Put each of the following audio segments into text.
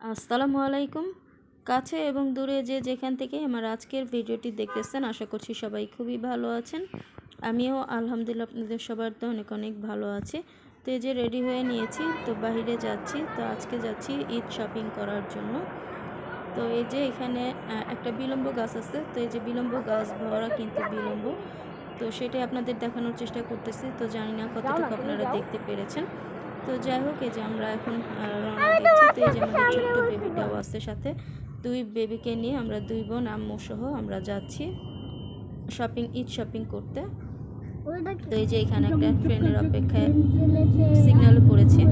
আসসালামু আলাইকুম। কাছে এবং দূরে যে যেখান থেকে আমার আজকের ভিডিওটি দেখতেছেন আশা করছি সবাই খুবই ভালো আছেন। আমিও আলহামদুলিল্লাহ আপনাদের সবার তো অনেক অনেক ভালো আছে। তো এই যে রেডি হয়ে নিয়েছি তো বাইরে যাচ্ছি। তো আজকে যাচ্ছি ঈদ শপিং করার জন্য। তো এই যে এখানে একটা বিলম্ব গাছ আছে। তো এই যে বিলম্ব গাছ ভরা কিন্তু বিলম্ব। তো সেটাই আপনাদের দেখানোর চেষ্টা করতেছি। তো জানি না কতটুকু আপনারা দেখতে পেরেছেন। তো যাই হোক এই যে আমরা এখন রওনা দিচ্ছি। তো এই যে আমাদের ছোট্ট বেবিটাও আসছে সাথে দুই বেবিকে নিয়ে আমরা দুই বোন আম্মু সহ আমরা যাচ্ছি শপিং ঈদ শপিং করতে। তো এই যে এখানে একটা ট্রেনের অপেক্ষায় সিগন্যাল পড়েছে।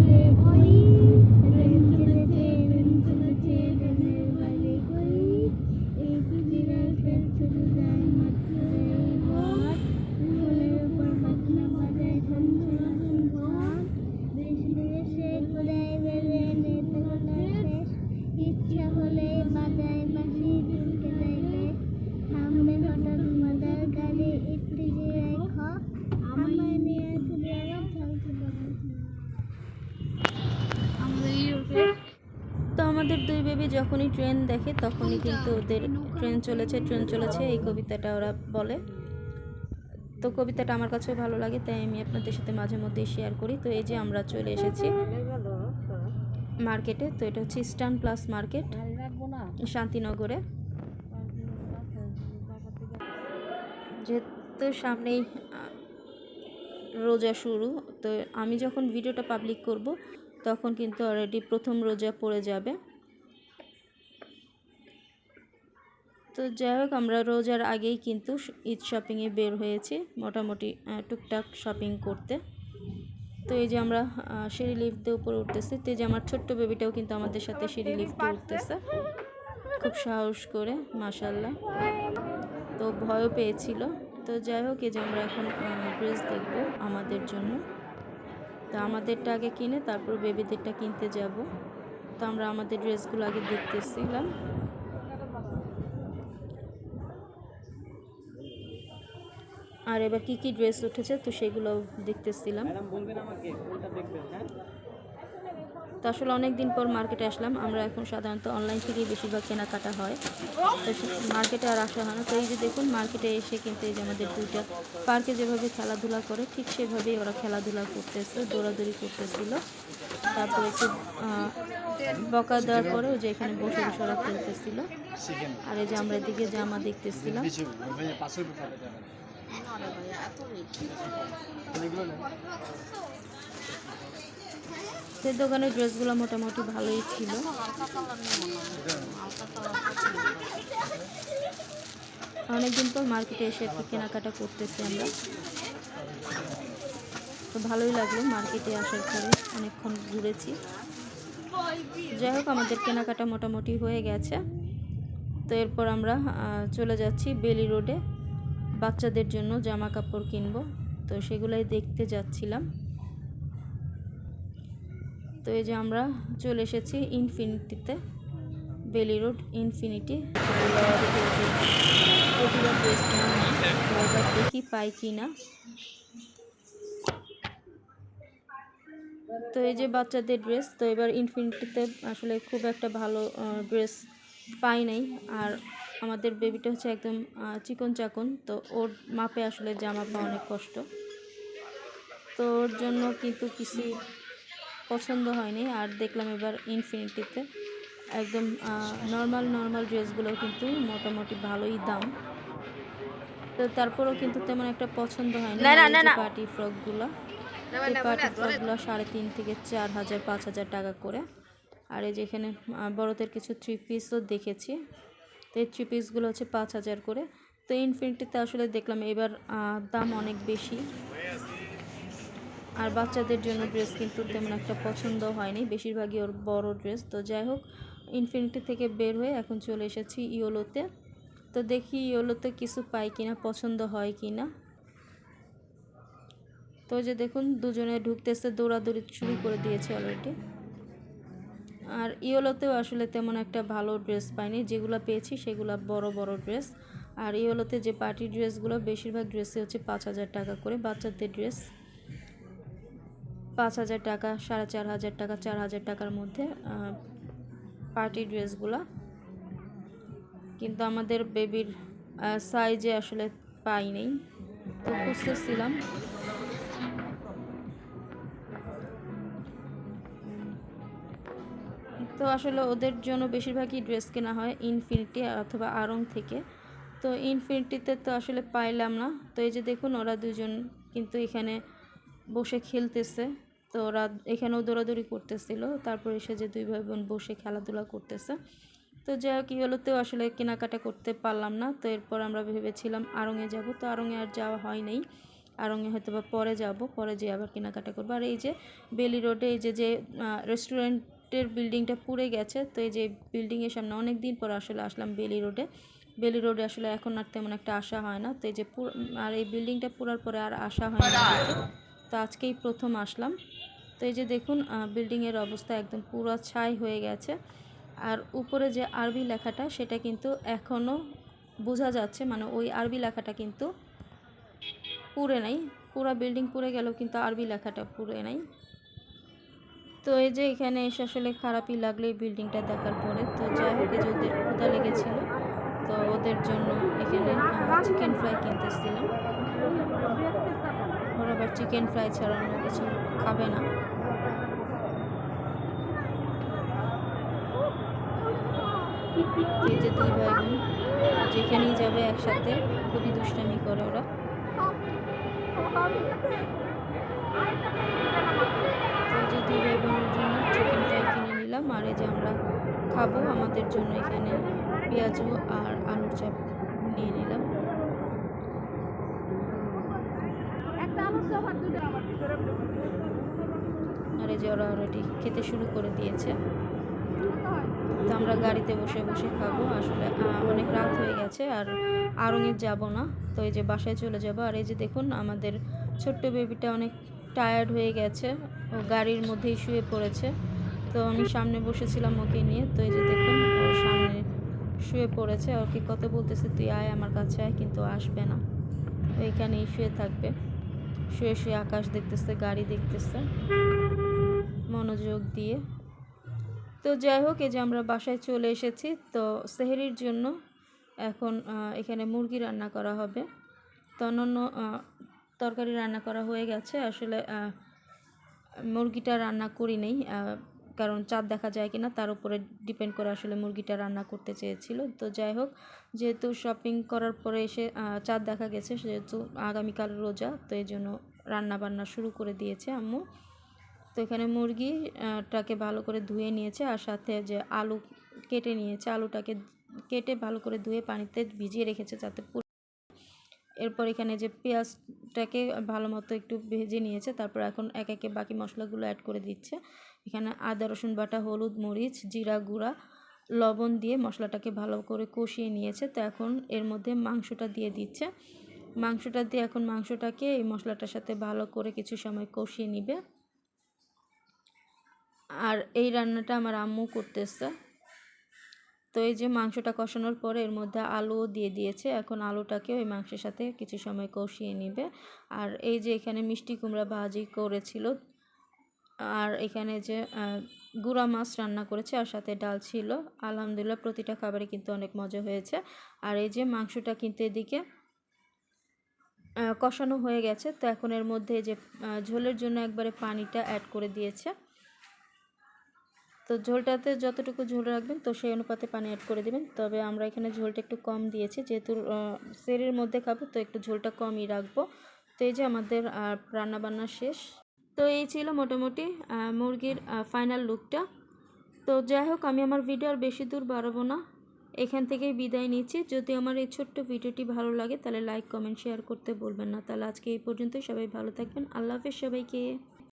আমাদের দুই বেবি যখনই ট্রেন দেখে তখনই কিন্তু ওদের ট্রেন চলেছে ট্রেন চলেছে, এই কবিতাটা ওরা বলে। তো কবিতাটা আমার কাছেও ভালো লাগে, তাই আমি আপনাদের সাথে মাঝে মধ্যে শেয়ার করি। তো এই যে আমরা চলে এসেছি মার্কেটে, তো এটা হচ্ছে ইস্টার্ন প্লাস মার্কেট শান্তিনগরে। যেহেতু সামনেই রোজা শুরু, তো আমি যখন ভিডিওটা পাবলিক করব, তখন কিন্তু অলরেডি প্রথম রোজা পড়ে যাবে। তো যাই হোক আমরা রোজার আগেই কিন্তু ঈদ শপিংয়ে বের হয়েছি মোটামুটি টুকটাক শপিং করতে। তো এই যে আমরা সিঁড়ি লিফটে উপরে উঠতেছি তো এই যে আমার ছোট্ট বেবিটাও কিন্তু আমাদের সাথে সিঁড়ি লিফটে উঠতেছে। খুব সাহস করে মাসাল্লাহ তো ভয়ও পেয়েছিল। তো যাই হোক এই যে আমরা এখন ড্রেস দেখব আমাদের জন্য। তো আমাদেরটা আগে কিনে তারপর বেবিদেরটা কিনতে যাব। তো আমরা আমাদের ড্রেসগুলো আগে দেখতেছিলাম। আর এবার কি কি ড্রেস উঠেছে তো সেগুলো দেখতেছিলাম। হ্যাঁ? তো আসলে অনেক দিন পর মার্কেটে আসলাম। আমরা এখন সাধারণত অনলাইন থেকেই বেশিরভাগ কেনাকাটা হয়। তো মার্কেটে আর আসা হয় না। তো এই যে দেখুন মার্কেটে এসে কিন্তু এই যে আমাদের দুইটা পার্কে যেভাবে খেলাধুলা করে ঠিক সেভাবেই ওরা খেলাধুলা করতেছে দৌড়াদৌড়ি করতেছিল। তারপরে একটু বকা দেওয়ার পরে ওই যে এখানে বসে বসে ওরা খেলতেছিল। আর এই যে আমরা এদিকে জামা দেখতেছিলাম। সেই দোকানের ড্রেসগুলো মোটামুটি ভালোই ছিল। অনেকদিন পর মার্কেটে এসে একটু কেনাকাটা করতেছি আমরা। তো ভালোই লাগল মার্কেটে আসার পরে অনেকক্ষণ ঘুরেছি। যাই হোক, আমাদের কেনাকাটা মোটামুটি হয়ে গেছে। তো এরপর আমরা চলে যাচ্ছি বেলি রোডে। বাচ্চাদের জন্য জামা কাপড় কিনবো। তো সেগুলাই দেখতে যাচ্ছিলাম। তো এই যে আমরা চলে এসেছি ইনফিনিটিতে, বেলি রোড, ইনফিনিটি। দেখি পাই কি না তো এই যে বাচ্চাদের ড্রেস তো এবার ইনফিনিটিতে আসলে খুব একটা ভালো ড্রেস পাই নাই। আর আমাদের বেবিটা হচ্ছে একদম চিকন চাকন তো ওর মাপে আসলে জামা পাওয়া অনেক কষ্ট। তো ওর জন্য কিন্তু কিছু পছন্দ হয়নি। আর দেখলাম এবার ইনফিনিটিতে একদম নর্মাল নর্মাল ড্রেসগুলো কিন্তু মোটামুটি ভালোই দাম। তো তারপরেও কিন্তু তেমন একটা পছন্দ হয়নি। পার্টি ফ্রকগুলো পার্টি ফ্রকগুলো সাড়ে তিন থেকে চার হাজার পাঁচ হাজার টাকা করে। আর এই যেখানে বড়দের কিছু থ্রি পিসও দেখেছি। তো এই থ্রি পিসগুলো হচ্ছে পাঁচ হাজার করে। তো ইনফিনিটিতে আসলে দেখলাম এবার দাম অনেক বেশি। আর বাচ্চাদের জন্য ড্রেস কিন্তু তেমন একটা পছন্দ হয়নি। বেশিরভাগই ওর বড় ড্রেস। তো যাই হোক, ইনফিনিটি থেকে বের হয়ে এখন চলে এসেছি ইয়োলোতে। তো দেখি ইয়োলোতে কিছু পাই কিনা, পছন্দ হয় কিনা। তো ওই যে দেখুন, দুজনে ঢুকতেছে, দৌড়াদৌড়ি শুরু করে দিয়েছে অলরেডি আর ইয়োলোতেও আসলে তেমন একটা ভালো ড্রেস পাইনি। যেগুলো পেয়েছি সেগুলো বড় বড় ড্রেস। আর ইয়োলোতে যে পার্টি ড্রেসগুলো, বেশিরভাগ ড্রেসে হচ্ছে পাঁচ হাজার টাকা করে। বাচ্চাদের ড্রেস পাঁচ হাজার টাকা, সাড়ে চার হাজার টাকা, চার হাজার টাকার মধ্যে পার্টি ড্রেসগুলো। কিন্তু আমাদের বেবির সাইজে আসলে পাই নেই তো খুঁজতেছিলাম। তো আসলে ওদের জন্য বেশিরভাগই ড্রেস কেনা হয় ইনফিনিটি অথবা আরং থেকে। তো ইনফিনিটিতে তো আসলে পাইলাম না। তো এই যে দেখুন, ওরা দুজন কিন্তু এখানে বসে খেলতেছে। তো ওরা এখানেও দৌড়াদৌড়ি করতেছিল। তারপর এসে যে দুই ভাই বোন বসে খেলাধুলা করতেছে। তো যাই হোক কী হলো তো আসলে কেনাকাটা করতে পারলাম না। তো এরপর আমরা ভেবেছিলাম আড়ংয়ে যাব। তো আড়ংয়ে আর যাওয়া হয় নাই। আড়ংয়ে হয়তো বা পরে যাব। পরে যেয়ে আবার কেনাকাটা করব। আর এই যে বেলি রোডে এই যে যে রেস্টুরেন্টের বিল্ডিংটা পুড়ে গেছে। তো এই যে বিল্ডিংয়ের সামনে অনেক দিন পর আসলে আসলাম বেলি রোডে। বেলি রোডে আসলে এখন আর তেমন একটা আসা হয় না। তো এই যে আর এই বিল্ডিংটা পুরার পরে আর আসা হয় না। তো আজকেই প্রথম আসলাম। তো এই যে দেখুন বিল্ডিংয়ের অবস্থা একদম পুরো ছাই হয়ে গেছে। আর উপরে যে আরবি লেখাটা, সেটা কিন্তু এখনও বোঝা যাচ্ছে। মানে ওই আরবি লেখাটা কিন্তু পুড়ে নাই। পুরো বিল্ডিং পুড়ে গেলেও কিন্তু আরবি লেখাটা পুড়ে নাই। তো এই যে এখানে এসে আসলে খারাপই লাগল এই বিল্ডিংটা দেখার পরে। তো যাই হোক যে ওদের ক্ষুদা লেগেছিলো, তো ওদের জন্য এখানে চিকেন ফ্রাই কিনতেছিলাম। ওরা আবার চিকেন ফ্রাই ছাড়া অন্য কিছু খাবে না। এই যে দুই ভাই বোন যেখানেই যাবে একসাথে, খুবই দুষ্টামি করে ওরা। যে বোনের জন্য চিকেন ফ্রাই কিনে নিলাম। আর এই যে আমরা খাব আমাদের জন্য এখানে পেঁয়াজু আর আলুর চাপ নিয়ে নিলাম। আর এই যে ওরা অলরেডি খেতে শুরু করে দিয়েছে। তো আমরা গাড়িতে বসে বসে খাব। আসলে অনেক রাত হয়ে গেছে আর আড়ঙে যাব না। তো এই যে বাসায় চলে যাব। আর এই যে দেখুন আমাদের ছোট্ট বেবিটা অনেক টায়ার্ড হয়ে গেছে ও গাড়ির মধ্যেই শুয়ে পড়েছে। তো আমি সামনে বসেছিলাম ওকে নিয়ে তো এই যে দেখুন ও সামনে শুয়ে পড়েছে। ওকে কত বলতেছে? তুই আয় আমার কাছে আয় কিন্তু আসবে না। এখানেই শুয়ে থাকবে। শুয়ে শুয়ে আকাশ দেখতেছে গাড়ি দেখতেছে মনোযোগ দিয়ে। তো যাই হোক এই যে আমরা বাসায় চলে এসেছি। তো সেহেরির জন্য এখন এখানে মুরগি রান্না করা হবে। তো আহ, তরকারি রান্না করা হয়ে গেছে। আসলে মুরগিটা রান্না করি নেই কারণ চাঁদ দেখা যায় কিনা, তার উপরে ডিপেন্ড করে আসলে মুরগিটা রান্না করতে চেয়েছিল। তো যাই হোক, যেহেতু শপিং করার পরে এসে চাঁদ দেখা গেছে, সেহেতু আগামীকাল রোজা, তো এই জন্য রান্না বান্না শুরু করে দিয়েছে আম্মু। তো এখানে মুরগিটাকে ভালো করে ধুয়ে নিয়েছে, আর সাথে যে আলু কেটে নিয়েছে, আলুটাকে কেটে ভালো করে ধুয়ে পানিতে ভিজিয়ে রেখেছে যাতে এরপর এখানে যে পেঁয়াজটাকে ভালো মতো একটু ভেজে নিয়েছে, তারপর এখন এক একে বাকি মশলাগুলো অ্যাড করে দিচ্ছে। এখানে আদা, রসুন বাটা, হলুদ, মরিচ, জিরা গুঁড়া, লবণ দিয়ে মশলাটাকে ভালো করে কষিয়ে নিয়েছে। তো এখন এর মধ্যে মাংসটা দিয়ে দিচ্ছে। মাংসটা দিয়ে এখন মাংসটাকে এই মশলাটার সাথে ভালো করে কিছু সময় কষিয়ে নিবে। আর এই রান্নাটা আমার আম্মু করতেছে। তো এই যে মাংসটা কষানোর পরে এর মধ্যে আলুও দিয়ে দিয়েছে। এখন আলুটাকে ওই মাংসের সাথে কিছু সময় কষিয়ে নিবে। আর এই যে এখানে মিষ্টি কুমড়া ভাজি করেছিল, আর এখানে যে গুঁড়া মাছ রান্না করেছে, আর সাথে ডাল ছিল। আলহামদুলিল্লাহ প্রতিটা খাবারে কিন্তু অনেক মজা হয়েছে। আর এই যে মাংসটা কিন্তু এদিকে কষানো হয়ে গেছে। তো এখন এর মধ্যে যে ঝোলের জন্য একবারে পানিটা অ্যাড করে দিয়েছে। তো ঝোলটাতে যতটুকু ঝোল রাখবেন তো সেই অনুপাতে পানি অ্যাড করে দেবেন। তবে আমরা এখানে ঝোলটা একটু কম দিয়েছি, যেহেতু সেরের মধ্যে খাব, তো একটু ঝোলটা কমই রাখব। তো এই যে আমাদের রান্না বান্না শেষ। তো এই ছিল মোটামুটি মুরগির ফাইনাল লুকটা তো যাই হোক, আমি আমার ভিডিও আর বেশি দূর বাড়াবো না। এখান থেকেই বিদায় নিচ্ছি। যদি আমার এই ছোট্ট ভিডিওটি ভালো লাগে, তাহলে লাইক কমেন্ট শেয়ার করতে বলবেন না। তাহলে আজকে এই পর্যন্তই। সবাই ভালো থাকবেন। আল্লাহ হাফেজ সবাইকে।